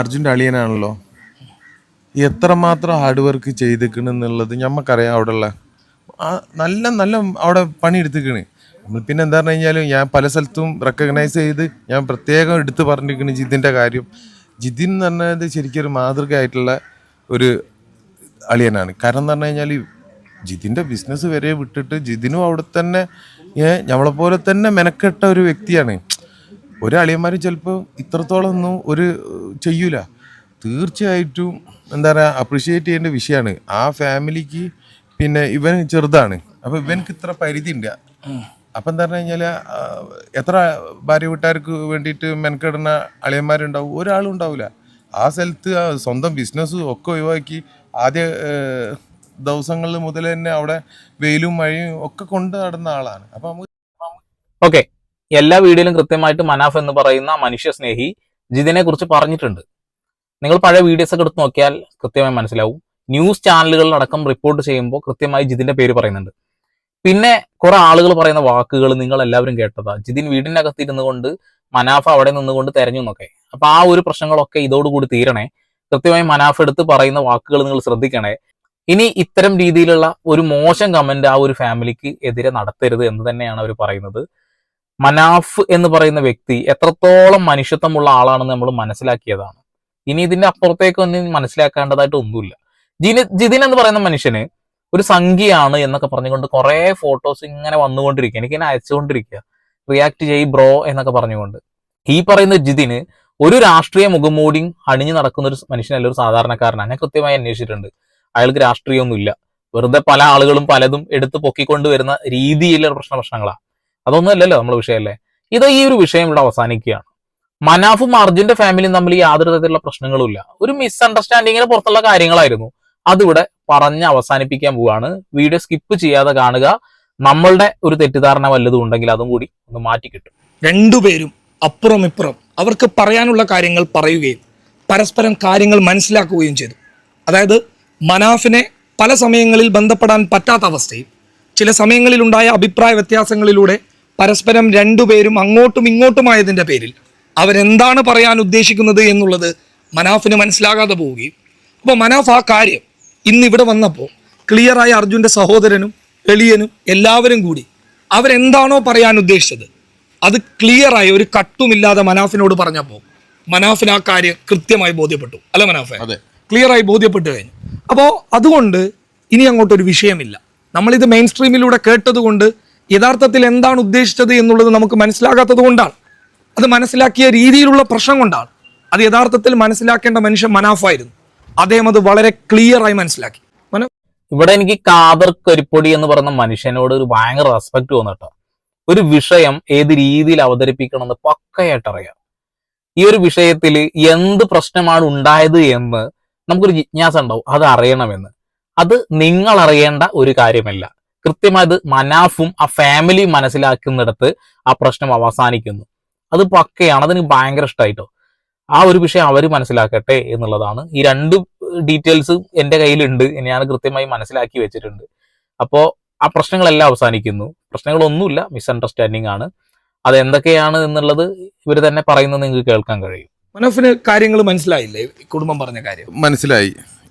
അർജുന്റെ അളിയനാണല്ലോ. എത്രമാത്രം hard work ചെയ്തിക്കണെന്നുള്ളത് ഞമ്മക്കറിയാം അവിടെ ഉള്ള നല്ല നല്ല അവിടെ പണി പണിയെടുത്തിക്കണ് നമ്മൾ പിന്നെ എന്താ പറഞ്ഞു കഴിഞ്ഞാൽ ഞാൻ പല സ്ഥലത്തും റെക്കഗ്നൈസ് ചെയ്ത് ഞാൻ പ്രത്യേകം എടുത്ത് പറഞ്ഞിരിക്കണ് ജിതിന്റെ കാര്യം. ജിതിൻ എന്ന് പറഞ്ഞത് ശരിക്കും ഒരു മാതൃകയായിട്ടുള്ള ഒരു അളിയനാണ്. കാരണം എന്ന് പറഞ്ഞു കഴിഞ്ഞാൽ ജിതിന്റെ ബിസിനസ് വരെ വിട്ടിട്ട് ജിതിനും അവിടെ തന്നെ ഞമ്മളെപ്പോലെ തന്നെ മെനക്കെട്ട ഒരു വ്യക്തിയാണ്. ഒരു അളിയന്മാർ ചിലപ്പോൾ ഇത്രത്തോളം ഒന്നും ഒരു ചെയ്യൂല. തീർച്ചയായിട്ടും എന്താ പറയുക അപ്രീഷിയേറ്റ് ചെയ്യേണ്ട വിഷയമാണ് ആ ഫാമിലിക്ക് പിന്നെ ഇവൻ ചെറുതാണ്. അപ്പോൾ ഇവനക്ക് ഇത്ര പരിധി ഉണ്ട് അപ്പം എന്താ പറഞ്ഞു കഴിഞ്ഞാൽ എത്ര ഭാര്യ വീട്ടുകാർക്ക് വേണ്ടിയിട്ട് മെനക്കെടുന്ന അളിയന്മാരുണ്ടാവും? ഒരാളും ഉണ്ടാവില്ല ആ സ്ഥലത്ത് സ്വന്തം ബിസിനസ് ഒക്കെ ഒഴിവാക്കി ആദ്യ ദിവസങ്ങളിൽ മുതൽ തന്നെ അവിടെ വെയിലും മഴയും ഒക്കെ കൊണ്ട് നടന്ന ആളാണ്. അപ്പം നമുക്ക് ഓക്കെ എല്ലാ വീഡിയോയിലും കൃത്യമായിട്ട് മനാഫ് എന്ന് പറയുന്ന മനുഷ്യ സ്നേഹി ജിതിനെ കുറിച്ച് പറഞ്ഞിട്ടുണ്ട്. നിങ്ങൾ പഴയ വീഡിയോസ് ഒക്കെ എടുത്ത് നോക്കിയാൽ കൃത്യമായി മനസ്സിലാവും. ന്യൂസ് ചാനലുകളിലടക്കം റിപ്പോർട്ട് ചെയ്യുമ്പോൾ കൃത്യമായി ജിതിന്റെ പേര് പറയുന്നുണ്ട്. പിന്നെ കുറെ ആളുകൾ പറയുന്ന വാക്കുകൾ നിങ്ങൾ എല്ലാവരും കേട്ടതാ. ജിതിൻ വീടിനകത്ത് ഇരുന്നു കൊണ്ട് മനാഫ അവിടെ നിന്നുകൊണ്ട് തെരഞ്ഞു എന്നൊക്കെ. അപ്പൊ ആ ഒരു പ്രശ്നങ്ങളൊക്കെ ഇതോടുകൂടി തീരണേ. കൃത്യമായി മനാഫ് എടുത്ത് പറയുന്ന വാക്കുകൾ നിങ്ങൾ ശ്രദ്ധിക്കണേ. ഇനി ഇത്തരം രീതിയിലുള്ള ഒരു മോശം കമന്റ് ആ ഒരു ഫാമിലിക്ക് എതിരെ നടത്തരുത് എന്ന് തന്നെയാണ് അവർ പറയുന്നത്. മനാഫ് എന്ന് പറയുന്ന വ്യക്തി എത്രത്തോളം മനുഷ്യത്വമുള്ള ആളാണെന്ന് നമ്മൾ മനസ്സിലാക്കിയതാണ്. ഇനി ഇതിന്റെ അപ്പുറത്തേക്ക് ഒന്നും മനസ്സിലാക്കേണ്ടതായിട്ട് ഒന്നുമില്ല. ജിനി ജിതിൻ എന്ന് പറയുന്ന മനുഷ്യന് ഒരു സംഖ്യയാണ് എന്നൊക്കെ പറഞ്ഞുകൊണ്ട് കുറെ ഫോട്ടോസ് ഇങ്ങനെ വന്നുകൊണ്ടിരിക്കുക എനിക്ക് ഇങ്ങനെ അയച്ചുകൊണ്ടിരിക്കുക റിയാക്ട് ചെയ് ബ്രോ എന്നൊക്കെ പറഞ്ഞുകൊണ്ട്. ഈ പറയുന്ന ജിതിന് ഒരു രാഷ്ട്രീയ മുഖംമൂടി അണിഞ്ഞു നടക്കുന്ന ഒരു മനുഷ്യനല്ല ഒരു സാധാരണക്കാരനാണ്. ഞാൻ കൃത്യമായി അന്വേഷിച്ചിട്ടുണ്ട്. അയാൾക്ക് രാഷ്ട്രീയമൊന്നുമില്ല. വെറുതെ പല ആളുകളും പലതും എടുത്ത് പൊക്കിക്കൊണ്ട് വരുന്ന രീതിയിലുള്ള പ്രശ്ന പ്രശ്നങ്ങളാണ് അതൊന്നും അല്ലല്ലോ നമ്മുടെ വിഷയമല്ലേ? ഇത് ഈ ഒരു വിഷയം ഇവിടെ അവസാനിക്കുകയാണ്. മനാഫും അർജുന്റെ ഫാമിലിയും തമ്മിൽ യാതൊരു തരത്തിലുള്ള പ്രശ്നങ്ങളുമില്ല. ഒരു മിസ്അണ്ടർസ്റ്റാൻഡിങ്ങിന് പുറത്തുള്ള കാര്യങ്ങളായിരുന്നു. അതിവിടെ പറഞ്ഞ് അവസാനിപ്പിക്കാൻ പോവാണ് വീഡിയോ സ്കിപ്പ് ചെയ്യാതെ കാണുക. നമ്മളുടെ ഒരു തെറ്റിദ്ധാരണ വല്ലതും ഉണ്ടെങ്കിൽ അതും കൂടി ഒന്ന് മാറ്റി കിട്ടും. രണ്ടുപേരും അപ്പുറം ഇപ്പുറം അവർക്ക് പറയാനുള്ള കാര്യങ്ങൾ പറയുകയും പരസ്പരം കാര്യങ്ങൾ മനസ്സിലാക്കുകയും ചെയ്തു. അതായത് മനാഫിനെ പല സമയങ്ങളിൽ ബന്ധപ്പെടാൻ പറ്റാത്ത അവസ്ഥയും ചില സമയങ്ങളിലുണ്ടായ അഭിപ്രായ വ്യത്യാസങ്ങളിലൂടെ പരസ്പരം രണ്ടുപേരും അങ്ങോട്ടും ഇങ്ങോട്ടുമായതിന്റെ പേരിൽ അവരെന്താണ് പറയാൻ ഉദ്ദേശിക്കുന്നത് എന്നുള്ളത് മനാഫിന് മനസ്സിലാകാതെ പോവുകയും. അപ്പോൾ മനാഫ് ആ കാര്യം ഇന്ന് ഇവിടെ വന്നപ്പോൾ ക്ലിയറായ അർജുന്റെ സഹോദരനും എളിയനും എല്ലാവരും കൂടി അവരെന്താണോ പറയാൻ ഉദ്ദേശിച്ചത് അത് ക്ലിയറായി ഒരു കട്ടുമില്ലാതെ മനാഫിനോട് പറഞ്ഞപ്പോൾ മനാഫിന് ആ കാര്യം കൃത്യമായി ബോധ്യപ്പെട്ടു. അല്ല മനാഫെ? അതെ. ക്ലിയറായി ബോധ്യപ്പെട്ടു കഴിഞ്ഞു. അപ്പോൾ അതുകൊണ്ട് ഇനി അങ്ങോട്ടൊരു വിഷയമില്ല. നമ്മളിത് മെയിൻ സ്ട്രീമിലൂടെ കേട്ടത് കൊണ്ട് യഥാർത്ഥത്തിൽ എന്താണ് ഉദ്ദേശിച്ചത് എന്നുള്ളത് നമുക്ക് മനസ്സിലാകാത്തത് കൊണ്ടാണ്. അത് മനസ്സിലാക്കിയ രീതിയിലുള്ള പ്രശ്നം കൊണ്ടാണ്. അത് യഥാർത്ഥത്തിൽ മനസ്സിലാക്കേണ്ട മനുഷ്യൻ മനാഫായിരുന്നു. അദ്ദേഹം അത് വളരെ ക്ലിയറായി മനസ്സിലാക്കി. മന- ഇവിടെ എനിക്ക് കാബർ കരിപ്പൊടി എന്ന് പറയുന്ന മനുഷ്യനോട് ഒരു ഭയങ്കര റെസ്പെക്ട് തോന്നട്ടോ ഒരു വിഷയം ഏത് രീതിയിൽ അവതരിപ്പിക്കണമെന്ന് പക്കയായിട്ട് അറിയാം. ഈ ഒരു വിഷയത്തിൽ എന്ത് പ്രശ്നമാണ് ഉണ്ടായത് എന്ന് നമുക്കൊരു ജിജ്ഞാസ ഉണ്ടാവും. അത് അറിയണമെന്ന്. അത് നിങ്ങൾ അറിയേണ്ട ഒരു കാര്യമല്ല. കൃത്യമായത് മനാഫും ആ ഫാമിലി മനസ്സിലാക്കുന്നിടത്ത് ആ പ്രശ്നം അവസാനിക്കുന്നു. അത് പക്കയാണ് അതിന് ഭയങ്കര ഇഷ്ടമായിട്ടോ ആ ഒരു വിഷയം അവർ മനസ്സിലാക്കട്ടെ എന്നുള്ളതാണ്. ഈ രണ്ട് ഡീറ്റെയിൽസ് എന്റെ കയ്യിലുണ്ട് ഞാൻ കൃത്യമായി മനസ്സിലാക്കി വെച്ചിട്ടുണ്ട്. അപ്പോൾ ആ പ്രശ്നങ്ങളെല്ലാം അവസാനിക്കുന്നു. പ്രശ്നങ്ങളൊന്നുമില്ല മിസ്അണ്ടർസ്റ്റാൻഡിങ് ആണ്. അത് എന്തൊക്കെയാണ് എന്നുള്ളത് ഇവർ തന്നെ പറയുന്നത് നിങ്ങൾക്ക് കേൾക്കാൻ കഴിയും. മനോഫിന് കാര്യങ്ങൾ മനസ്സിലായില്ലേ? കുടുംബം പറഞ്ഞ കാര്യം. മനസ്സിലായി.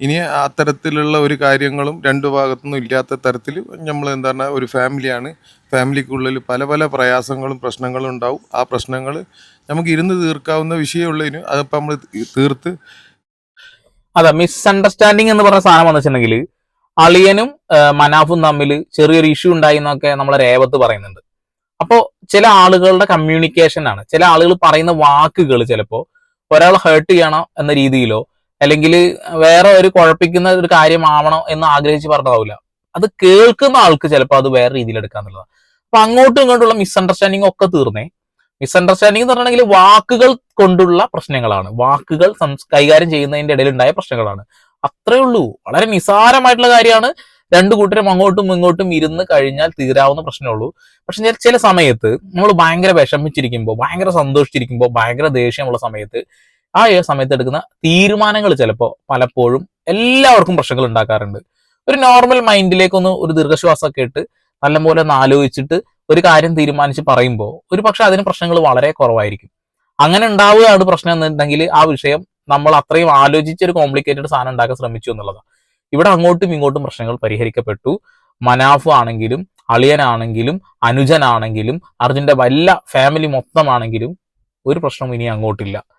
ഇനി അത്തരത്തിലുള്ള ഒരു കാര്യങ്ങളും രണ്ടു ഭാഗത്തുനിന്നും ഇല്ലാത്ത തരത്തിൽ നമ്മൾ എന്താണ് ഒരു ഫാമിലിയാണ്. ഫാമിലിക്കുള്ളിൽ പല പല പ്രയാസങ്ങളും പ്രശ്നങ്ങളും ഉണ്ടാവും. ആ പ്രശ്നങ്ങൾ നമുക്ക് ഇരുന്ന് തീർക്കാവുന്ന വിഷയമുള്ളതിന് അതിപ്പോൾ നമ്മൾ തീർത്ത് അതെ മിസ്അണ്ടർസ്റ്റാൻഡിങ് എന്ന് പറഞ്ഞ സാധനം വന്നിട്ടുണ്ടെങ്കിൽ അളിയനും മനാഫും തമ്മിൽ ചെറിയൊരു ഇഷ്യൂ ഉണ്ടായി എന്നൊക്കെ നമ്മളെ രേവത്ത് പറയുന്നുണ്ട്. അപ്പോൾ ചില ആളുകളുടെ കമ്മ്യൂണിക്കേഷൻ ആണ്. ചില ആളുകൾ പറയുന്ന വാക്കുകൾ ചിലപ്പോൾ ഒരാൾ ഹേർട്ട് ചെയ്യണോ എന്ന രീതിയിലോ അല്ലെങ്കിൽ വേറെ ഒരു കുഴപ്പിക്കുന്ന ഒരു കാര്യമാവണം എന്ന് ആഗ്രഹിച്ച് പറഞ്ഞതാവില്ല. അത് കേൾക്കുന്ന ആൾക്ക് ചിലപ്പോൾ അത് വേറെ രീതിയിൽ എടുക്കാന്നുള്ളതാണ് അപ്പൊ അങ്ങോട്ടും ഇങ്ങോട്ടുള്ള മിസ്അണ്ടർസ്റ്റാൻഡിങ് ഒക്കെ തീർന്നേ. മിസ്അണ്ടർസ്റ്റാൻഡിങ് എന്ന് പറഞ്ഞിട്ടുണ്ടെങ്കിൽ വാക്കുകൾ കൊണ്ടുള്ള പ്രശ്നങ്ങളാണ്. വാക്കുകൾ കൈകാര്യം ചെയ്യുന്നതിന്റെ ഇടയിൽ ഉണ്ടായ പ്രശ്നങ്ങളാണ്. അത്രേ ഉള്ളൂ. വളരെ നിസാരമായിട്ടുള്ള കാര്യമാണ്. രണ്ടു കൂട്ടരും അങ്ങോട്ടും ഇങ്ങോട്ടും ഇരുന്ന് കഴിഞ്ഞാൽ തീരാവുന്ന പ്രശ്നമുള്ളൂ പക്ഷെ ചില സമയത്ത് നമ്മൾ ഭയങ്കര വിഷമിച്ചിരിക്കുമ്പോൾ ഭയങ്കര സന്തോഷിച്ചിരിക്കുമ്പോൾ ഭയങ്കര ദേഷ്യമുള്ള സമയത്ത് ആ സമയത്ത് എടുക്കുന്ന തീരുമാനങ്ങൾ ചിലപ്പോൾ പലപ്പോഴും എല്ലാവർക്കും പ്രശ്നങ്ങൾ ഉണ്ടാക്കാറുണ്ട്. ഒരു നോർമൽ മൈൻഡിലേക്കൊന്ന് ഒരു ദീർഘശ്വാസമൊക്കെ ഇട്ട് നല്ലപോലെ ഒന്ന് ആലോചിച്ചിട്ട് ഒരു കാര്യം തീരുമാനിച്ച് പറയുമ്പോൾ ഒരു പക്ഷെ അതിന് പ്രശ്നങ്ങൾ വളരെ കുറവായിരിക്കും. അങ്ങനെ ഉണ്ടാവുകയാണ് പ്രശ്നം എന്നുണ്ടെങ്കിൽ ആ വിഷയം നമ്മൾ അത്രയും ആലോചിച്ച് ഒരു കോംപ്ലിക്കേറ്റഡ് സാധനം ഉണ്ടാക്കാൻ ശ്രമിച്ചു എന്നുള്ളതാണ്. ഇവിടെ അങ്ങോട്ടും ഇങ്ങോട്ടും പ്രശ്നങ്ങൾ പരിഹരിക്കപ്പെട്ടു. മനാഫ് ആണെങ്കിലും അളിയനാണെങ്കിലും അനുജനാണെങ്കിലും അർജുന്റെ വല്ല ഫാമിലി മൊത്തമാണെങ്കിലും ഒരു പ്രശ്നവും ഇനി അങ്ങോട്ടില്ല.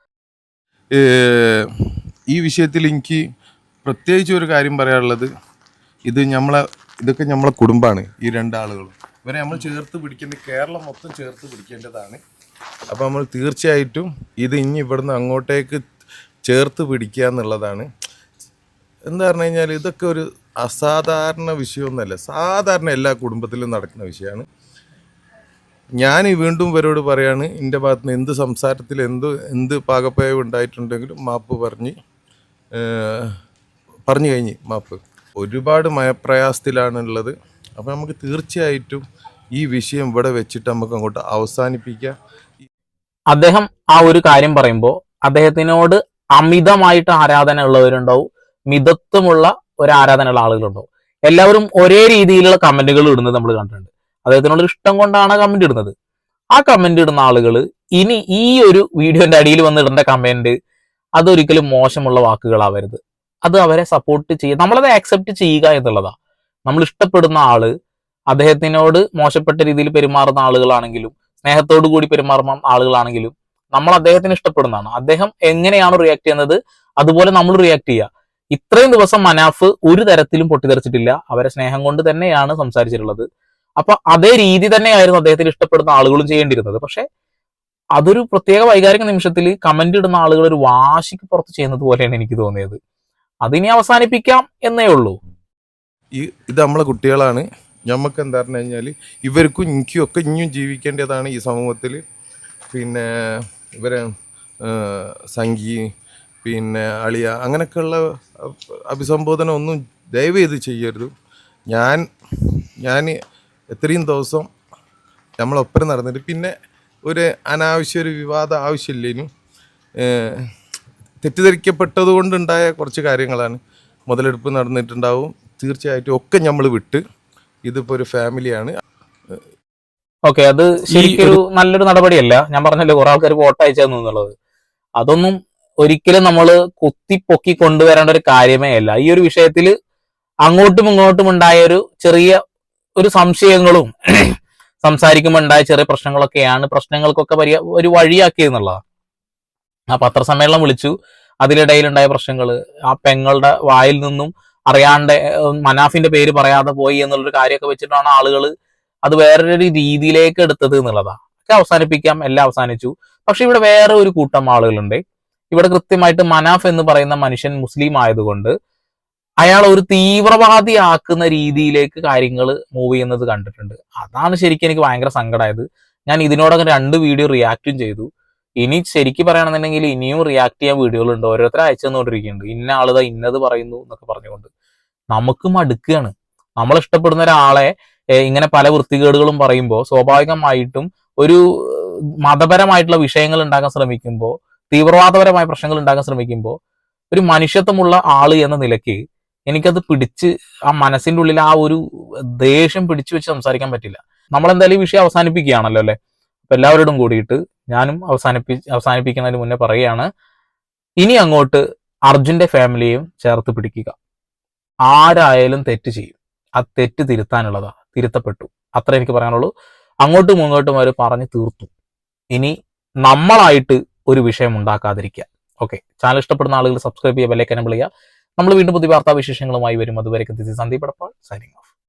ഈ വിഷയത്തിൽ എനിക്ക് പ്രത്യേകിച്ച് ഒരു കാര്യം പറയാനുള്ളത്. ഇത് നമ്മളെ ഇതൊക്കെ നമ്മളെ കുടുംബമാണ് ഈ രണ്ടാളുകളും ഇവരെ നമ്മൾ ചേർത്ത് പിടിക്കേണ്ട കേരളം മൊത്തം ചേർത്ത് പിടിക്കേണ്ടതാണ്. അപ്പോൾ നമ്മൾ തീർച്ചയായിട്ടും ഇത് ഇനി ഇവിടുന്ന് അങ്ങോട്ടേക്ക് ചേർത്ത് പിടിക്കുക എന്നുള്ളതാണ്. എന്താ പറഞ്ഞു കഴിഞ്ഞാൽ ഇതൊക്കെ ഒരു അസാധാരണ വിഷയമൊന്നുമല്ല. സാധാരണ എല്ലാ കുടുംബത്തിലും നടക്കുന്ന വിഷയമാണ്. ഞാൻ വീണ്ടും ഇവരോട് പറയാണ് എന്റെ ഭാഗത്ത് നിന്ന് എന്ത് സംസാരത്തിൽ എന്ത് എന്ത് പാകപ്പയവ് ഉണ്ടായിട്ടുണ്ടെങ്കിലും മാപ്പ് പറഞ്ഞ് പറഞ്ഞു കഴിഞ്ഞ് മാപ്പ്. ഒരുപാട് മയപ്രയാസത്തിലാണുള്ളത്. അപ്പോൾ നമുക്ക് തീർച്ചയായിട്ടും ഈ വിഷയം ഇവിടെ വെച്ചിട്ട് നമുക്ക് അങ്ങോട്ട് അവസാനിപ്പിക്കാം. അദ്ദേഹം ആ ഒരു കാര്യം പറയുമ്പോൾ അദ്ദേഹത്തിനോട് അമിതമായിട്ട് ആരാധന ഉള്ളവരുണ്ടാവും മിതത്വമുള്ള ഒരു ആരാധന ഉള്ള ആളുകളുണ്ടാവും. എല്ലാവരും ഒരേ രീതിയിലുള്ള കമന്റുകൾ ഇടുന്നത് നമ്മൾ കണ്ടിട്ടുണ്ട്. അദ്ദേഹത്തിനോട് ഇഷ്ടം കൊണ്ടാണ് കമന്റ് ഇടുന്നത്. ആ കമന്റ് ഇടുന്ന ആളുകൾ ഇനി ഈ ഒരു വീഡിയോന്റെ അടിയിൽ വന്ന് ഇടേണ്ട കമന്റ് അതൊരിക്കലും മോശമുള്ള വാക്കുകളാവരുത്. അത് അവരെ സപ്പോർട്ട് ചെയ്യുക നമ്മളത് ആക്സെപ്റ്റ് ചെയ്യുക എന്നുള്ളതാ. നമ്മൾ ഇഷ്ടപ്പെടുന്ന ആൾ അദ്ദേഹത്തിനോട് മോശപ്പെട്ട രീതിയിൽ പെരുമാറുന്ന ആളുകളാണെങ്കിലും സ്നേഹത്തോടു കൂടി പെരുമാറുന്ന ആളുകളാണെങ്കിലും നമ്മൾ അദ്ദേഹത്തിന് ഇഷ്ടപ്പെടുന്നതാണ്. അദ്ദേഹം എങ്ങനെയാണ് റിയാക്ട് ചെയ്യുന്നത് അതുപോലെ നമ്മൾ റിയാക്ട് ചെയ്യുക. ഇത്രയും ദിവസം മനാഫ് ഒരു തരത്തിലും പൊട്ടിത്തെറിച്ചിട്ടില്ല. അവരെ സ്നേഹം കൊണ്ട് തന്നെയാണ് സംസാരിച്ചിട്ടുള്ളത്. അപ്പൊ അതേ രീതി തന്നെയായിരുന്നു അദ്ദേഹത്തിന് ഇഷ്ടപ്പെടുന്ന ആളുകളും ചെയ്യേണ്ടിയിരുന്നത്. പക്ഷെ അതൊരു പ്രത്യേക വൈകാരിക നിമിഷത്തിൽ കമന്റ് ഇടുന്ന ആളുകൾ ഒരു വാശിക്ക് പുറത്ത് ചെയ്യുന്നത് പോലെയാണ് എനിക്ക് തോന്നിയത്. അതിനെ അവസാനിപ്പിക്കാം എന്നേ ഉള്ളൂ. ഇത് നമ്മളെ കുട്ടികളാണ്. നമുക്ക് എന്താ പറഞ്ഞു കഴിഞ്ഞാൽ ഇവർക്കും എനിക്കും ഒക്കെ ഇനിയും ജീവിക്കേണ്ടതാണ് ഈ സമൂഹത്തിൽ പിന്നെ ഇവരെ സംഗി പിന്നെ അളിയ അങ്ങനെയൊക്കെയുള്ള അഭിസംബോധന ഒന്നും ദയവ് ചെയ്ത് ചെയ്യരുത്. ഞാൻ ഞാൻ എത്രയും ദിവസം നമ്മളൊപ്പം നടന്നിട്ട് പിന്നെ ഒരു അനാവശ്യ ഒരു വിവാദം ആവശ്യമില്ലേനും. തെറ്റിദ്ധരിക്കപ്പെട്ടത് കൊണ്ടുണ്ടായ കുറച്ച് കാര്യങ്ങളാണ് മുതലെടുപ്പ് നടന്നിട്ടുണ്ടാവും. തീർച്ചയായിട്ടും ഒക്കെ നമ്മൾ വിട്ട് ഇതിപ്പോൾ ഒരു ഫാമിലിയാണ്. ഓക്കെ അത് ശരിക്കൊരു നല്ലൊരു നടപടിയല്ല. ഞാൻ പറഞ്ഞല്ലോ കുറെ ആൾക്കാർ വോട്ട് അയച്ചു തന്നു എന്നുള്ളത് അതൊന്നും ഒരിക്കലും നമ്മൾ കുത്തിപ്പൊക്കി കൊണ്ടുവരേണ്ട ഒരു കാര്യമേ അല്ല. ഈ ഒരു വിഷയത്തിൽ അങ്ങോട്ടും ഇങ്ങോട്ടും ഉണ്ടായ ഒരു ചെറിയ ഒരു സംശയങ്ങളും സംസാരിക്കുമ്പോൾ ഉണ്ടായ ചെറിയ പ്രശ്നങ്ങളൊക്കെയാണ് പ്രശ്നങ്ങൾക്കൊക്കെ പരി ഒരു വഴിയാക്കിയെന്നുള്ളതാണ് ആ പത്രസമ്മേളനം വിളിച്ചു. അതിനിടയിലുണ്ടായ പ്രശ്നങ്ങൾ ആ പെങ്ങളുടെ വായിൽ നിന്നും അറിയാണ്ട് മനാഫിന്റെ പേര് പറയാതെ പോയി എന്നുള്ളൊരു കാര്യമൊക്കെ വെച്ചിട്ടാണ് ആളുകൾ അത് വേറൊരു രീതിയിലേക്ക് എടുത്തത് എന്നുള്ളതാണ്. ഒക്കെ അവസാനിപ്പിക്കാം. എല്ലാം അവസാനിച്ചു. പക്ഷെ ഇവിടെ വേറെ ഒരു കൂട്ടം ആളുകളുണ്ട്. ഇവിടെ കൃത്യമായിട്ട് മനാഫ് എന്ന് പറയുന്ന മനുഷ്യൻ മുസ്ലിം ആയതുകൊണ്ട് അയാൾ ഒരു തീവ്രവാദിയാക്കുന്ന രീതിയിലേക്ക് കാര്യങ്ങൾ മൂവ് ചെയ്യുന്നത് കണ്ടിട്ടുണ്ട്. അതാണ് ശരിക്കും എനിക്ക് ഭയങ്കര സങ്കടമായത് ഞാൻ ഇതിനോടൊക്കെ രണ്ട് വീഡിയോ റിയാക്റ്റും ചെയ്തു. ഇനി ശരിക്കും പറയുകയാണെന്നുണ്ടെങ്കിൽ ഇനിയും റിയാക്ട് ചെയ്യാൻ വീഡിയോകളുണ്ട് ഓരോരുത്തർ അയച്ചു തന്നുകൊണ്ടിരിക്കുന്നുണ്ട്. ഇന്ന ആളുതാ ഇന്നത് പറയുന്നു എന്നൊക്കെ പറഞ്ഞുകൊണ്ട്. നമുക്ക് മടുക്കുകയാണ്. നമ്മൾ ഇഷ്ടപ്പെടുന്ന ഒരാളെ ഇങ്ങനെ പല വൃത്തികേടുകളും പറയുമ്പോൾ സ്വാഭാവികമായിട്ടും ഒരു മതപരമായിട്ടുള്ള വിഷയങ്ങൾ ഉണ്ടാക്കാൻ ശ്രമിക്കുമ്പോൾ തീവ്രവാദപരമായ പ്രശ്നങ്ങൾ ഉണ്ടാക്കാൻ ശ്രമിക്കുമ്പോൾ ഒരു മനുഷ്യത്വമുള്ള ആൾ എന്ന നിലയ്ക്ക് എനിക്കത് പിടിച്ച് ആ മനസ്സിന്റെ ഉള്ളിൽ ആ ഒരു ദേഷ്യം പിടിച്ചു വെച്ച് സംസാരിക്കാൻ പറ്റില്ല. നമ്മൾ എന്തായാലും ഈ വിഷയം അവസാനിപ്പിക്കുകയാണല്ലോ അല്ലെ? അപ്പൊ എല്ലാവരോടും കൂടിയിട്ട് ഞാനും അവസാനിപ്പി അവസാനിപ്പിക്കുന്നതിന് മുന്നേ പറയുകയാണ് ഇനി അങ്ങോട്ട് അർജുന്റെ ഫാമിലിയെയും ചേർത്ത് പിടിക്കുക. ആരായാലും തെറ്റ് ചെയ്യും. ആ തെറ്റ് തിരുത്താനുള്ളതാ തിരുത്തപ്പെട്ടു. അത്ര എനിക്ക് പറയാനുള്ളൂ. അങ്ങോട്ടും ഇങ്ങോട്ടും അവർ പറഞ്ഞു തീർത്തു. ഇനി നമ്മളായിട്ട് ഒരു വിഷയം ഉണ്ടാക്കാതിരിക്കുക. ഓക്കെ. ചാനൽ ഇഷ്ടപ്പെടുന്ന ആളുകൾ സബ്സ്ക്രൈബ് ചെയ്യുക ബെല്ലൈക്കനം വിളിക്കുക നമ്മൾ വീണ്ടും പുതിയ വാർത്താവിശേഷങ്ങളുമായി വരും. അതുവരെ സന്ദീപ് എടപ്പാൾ സൈനിങ് ഓഫ്